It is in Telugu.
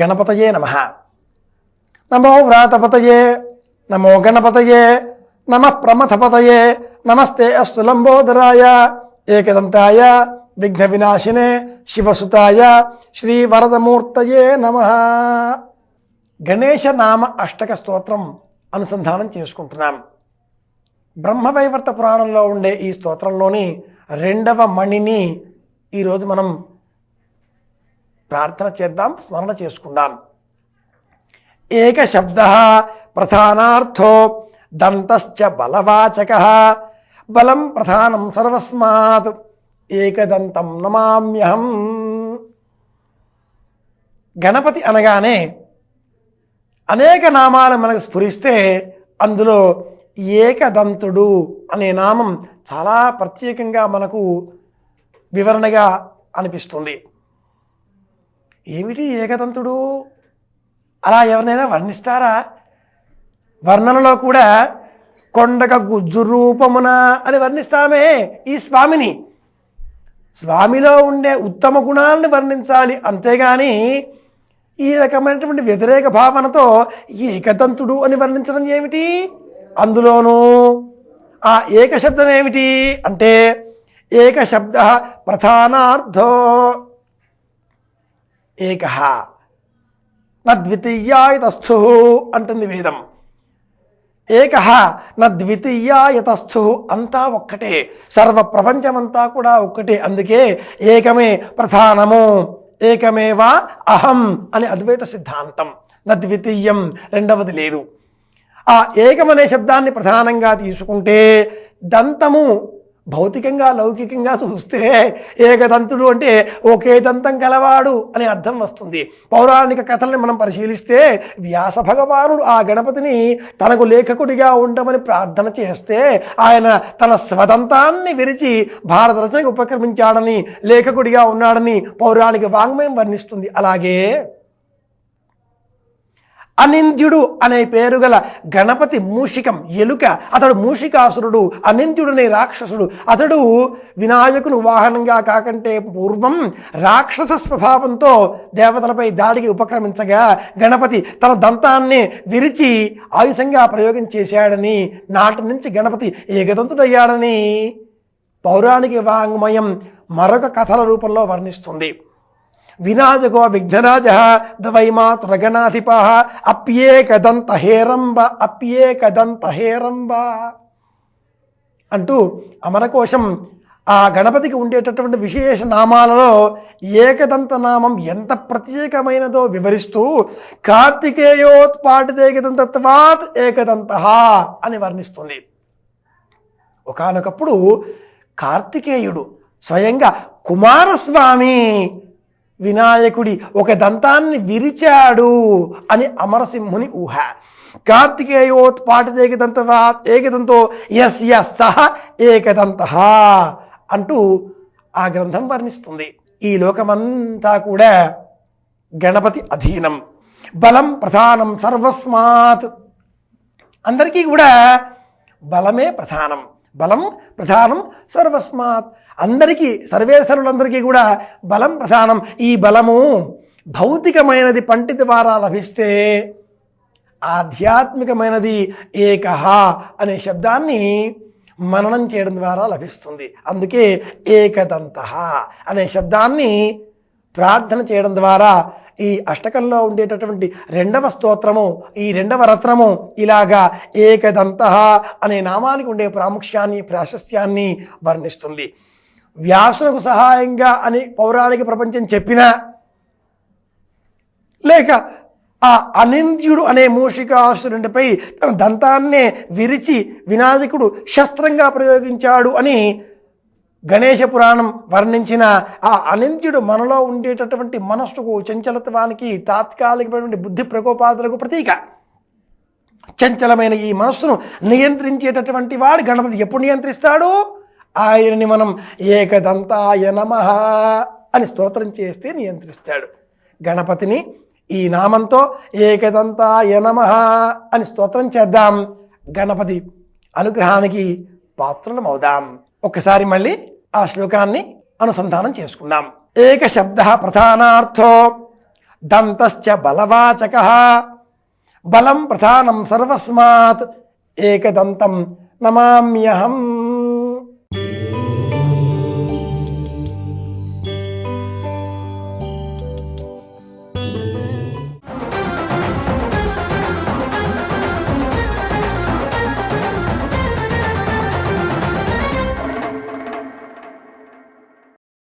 గణపతయే నమ. నమో వ్రాతపతయే నమో గణపతయే నమ ప్రమథపతయే నమస్తే అస్తు లంబోదరాయ ఏకదంతాయ విఘ్న వినాశినే శివసుతాయ శ్రీ వరదమూర్తయే నమ. గణేశ నామ అష్టక స్తోత్రం అనుసంధానం చేసుకుంటున్నాం. బ్రహ్మవైవర్త పురాణంలో ఉండే ఈ స్తోత్రంలోని రెండవ మణిని ఈరోజు మనం ప్రార్థన చేద్దాం స్మరణ చేసుకుందాం. ఏక శబ్ద ప్రధానార్థో దంతశ్చ బలవాచక బలం ప్రధానం సర్వస్మాత్ ఏకదంతం నమామ్యహం. గణపతి అనగానే అనేక నామాలు మనకు స్ఫురిస్తే అందులో ఏకదంతుడు అనే నామం చాలా ప్రత్యేకంగా మనకు వివరణగా అనిపిస్తుంది. ఏమిటి ఏకదంతుడు? అలా ఎవరినైనా వర్ణిస్తారా? వర్ణనలో కూడా కొండక గుజ్జు రూపమున అని వర్ణిస్తామే ఈ స్వామిని. స్వామిలో ఉండే ఉత్తమ గుణాలను వర్ణించాలి అంతేగాని ఈ రకమైనటువంటి వ్యతిరేక భావనతో ఏకదంతుడు అని వర్ణించడం ఏమిటి? అందులోనూ ఆ ఏకశబ్దం ఏమిటి? అంటే ఏకశబ్ద ప్రధానార్థో. ఏక నద్వితీయాయతస్థు అంటుంది వేదం. ఏక నద్వితీయాయతస్థు అంతా ఒక్కటే సర్వ ప్రపంచమంతా కూడా ఒక్కటే అందుకే ఏకమే ప్రధానము ఏకమేవా అహం అని అద్వైత సిద్ధాంతం. నద్వితీయం రెండవది లేదు. ఆ ఏకమనే శబ్దాన్ని ప్రధానంగా తీసుకుంటే దంతము భౌతికంగా లౌకికంగా చూస్తే ఏకదంతుడు అంటే ఒకే దంతం కలవాడు అనే అర్థం వస్తుంది. పౌరాణిక కథల్ని మనం పరిశీలిస్తే వ్యాస భగవానుడు ఆ గణపతిని తనకు లేఖకుడిగా ఉండమని ప్రార్థన చేస్తే ఆయన తన స్వదంతాన్ని విరిచి భారత రచనకు ఉపక్రమించాడని లేఖకుడిగా ఉన్నాడని పౌరాణిక వాంగ్మయం వర్ణిస్తుంది. అలాగే అనింద్యుడు అనే పేరు గల గణపతి మూషికం ఎలుక. అతడు మూషికాసురుడు అనింద్యుడనే రాక్షసుడు. అతడు వినాయకుని వాహనంగా కాకంటే పూర్వం రాక్షస స్వభావంతో దేవతలపై దాడికి ఉపక్రమించగా గణపతి తన దంతాన్ని విరిచి ఆయుధంగా ప్రయోగం చేశాడని నాటి నుంచి గణపతి ఏకదంతుడయ్యాడని పౌరాణిక వాంగ్మయం మరొక కథల రూపంలో వర్ణిస్తుంది. వినాజగో విఘ్నరాజ దవైమాతృగణాధిప అప్యేకదంత హేరంబ అప్యేకదంత హేరంబ అంటూ అమరకోశం ఆ గణపతికి ఉండేటటువంటి విశేష నామాలలో ఏకదంత నామం ఎంత ప్రత్యేకమైనదో వివరిస్తూ కార్తికేయోత్పాటితేకదంతత్వాత్ ఏకదంత అని వర్ణిస్తుంది. ఒకానొకప్పుడు కార్తికేయుడు స్వయంగా కుమారస్వామి వినాయకుడి ఒక దంతాన్ని విరిచాడు అని అమరసింహుని ఊహ. కార్తికేయోత్పాటిత ఏకదంతవా ఏకదంతో యస్య సహ ఏకదంత అంటూ ఆ గ్రంథం వర్ణిస్తుంది. ఈ లోకమంతా కూడా గణపతి అధీనం. బలం ప్రధానం సర్వస్మాత్. అందరికీ కూడా బలమే ప్రధానం. బలం ప్రధానం సర్వస్మాత్. అందరికీ సర్వేశ్వరులందరికీ కూడా బలం ప్రధానం. ఈ బలము భౌతికమైనది పంటి ద్వారా లభిస్తే ఆధ్యాత్మికమైనది ఏకహ అనే శబ్దాన్ని మననం చేయడం ద్వారా లభిస్తుంది. అందుకే ఏకదంత అనే శబ్దాన్ని ప్రార్థన చేయడం ద్వారా ఈ అష్టకంలో ఉండేటటువంటి రెండవ స్తోత్రము ఈ రెండవ రత్నము ఇలాగా ఏకదంత అనే నామానికి ఉండే ప్రాముఖ్యాన్ని ప్రాశస్త్యాన్ని వర్ణిస్తుంది. వ్యాసునకు సహాయంగా అని పౌరాణిక ప్రపంచం చెప్పినా లేక ఆ అనింద్యుడు అనే మూషికాసురుడిపై తన దంతాన్నే విరిచి వినాయకుడు శస్త్రంగా ప్రయోగించాడు అని గణేశ పురాణం వర్ణించిన ఆ అనింద్యుడు మనలో ఉండేటటువంటి మనస్సుకు చంచలత్వానికి తాత్కాలికమైనటువంటి బుద్ధి ప్రకోపాదులకు ప్రతీక. చంచలమైన ఈ మనస్సును నియంత్రించేటటువంటి వాడు గణపతి ఎప్పుడు నియంత్రిస్తాడు? ఆయనని మనం ఏకదంతాయ నమ అని స్తోత్రం చేస్తే నియంత్రిస్తాడు. గణపతిని ఈ నామంతో ఏకదంతాయ నమ అని స్తోత్రం చేద్దాం. గణపతి అనుగ్రహానికి పాత్రలమవుదాం. ఒక్కసారి మళ్ళీ ఆ శ్లోకాన్ని అనుసంధానం చేసుకుందాం. ఏక శబ్ద ప్రధానార్థో దంతశ్చ బలవాచక బలం ప్రధానం సర్వస్మాత్. ఏకదంతం నమామ్యహం.